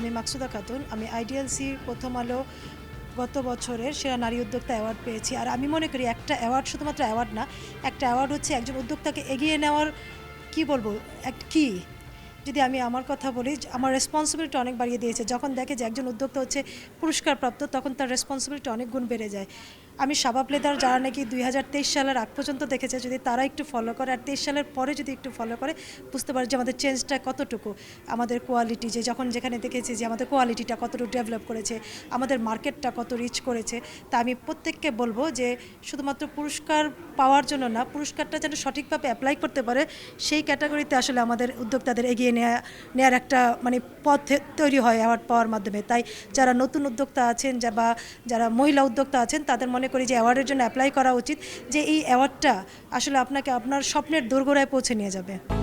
আমি মাকসুদা খাতুন, আমি আইডিএলসি প্রথম আলো গত বছরের সেরা নারী উদ্যোক্তা অ্যাওয়ার্ড পেয়েছি। আর আমি মনে করি একটা অ্যাওয়ার্ড শুধুমাত্র অ্যাওয়ার্ড না, একটা অ্যাওয়ার্ড হচ্ছে একজন উদ্যোক্তাকে এগিয়ে নেওয়ার, কি বলব, এক কি? যদি আমি আমার কথা বলি আমার রেসপন্সিবিলিটি অনেক বাড়িয়ে দিয়েছে। যখন দেখে যে একজন উদ্যোক্তা হচ্ছে পুরস্কারপ্রাপ্ত, তখন তার রেসপন্সিবিলিটি অনেক গুণ বেড়ে যায়। আমি সাবাব লেদার যারা নাকি দুই হাজার তেইশ সালের আগ পর্যন্ত দেখেছে, যদি তারা একটু ফলো করে আর তেইশ সালের পরে যদি একটু ফলো করে, বুঝতে পারে যে আমাদের চেঞ্জটা কতটুকু। আমাদের কোয়ালিটি যে যখন যেখানে দেখেছি যে আমাদের কোয়ালিটিটা কতটুকু ডেভেলপ করেছে, আমাদের মার্কেটটা কত রিচ করেছে, তা আমি প্রত্যেককে বলব যে শুধুমাত্র পুরস্কার পাওয়ার জন্য না, পুরস্কারটা যেন সঠিকভাবে অ্যাপ্লাই করতে পারে, সেই ক্যাটাগরিতে আসলে আমাদের উদ্যোক্তাদের এগিয়ে নেওয়া নেওয়ার একটা মানে পথ তৈরি হয় অ্যাওয়ার্ড পাওয়ার মাধ্যমে। তাই যারা নতুন উদ্যোক্তা আছেন যা বা যারা মহিলা উদ্যোক্তা আছেন, তাদের মনে করি যে অ্যাওয়ার্ডের জন্য অ্যাপ্লাই করা উচিত যে এই অ্যাওয়ার্ডটা আসলে আপনাকে আপনার স্বপ্নের দোরগোড়ায় পৌঁছে নিয়ে যাবে।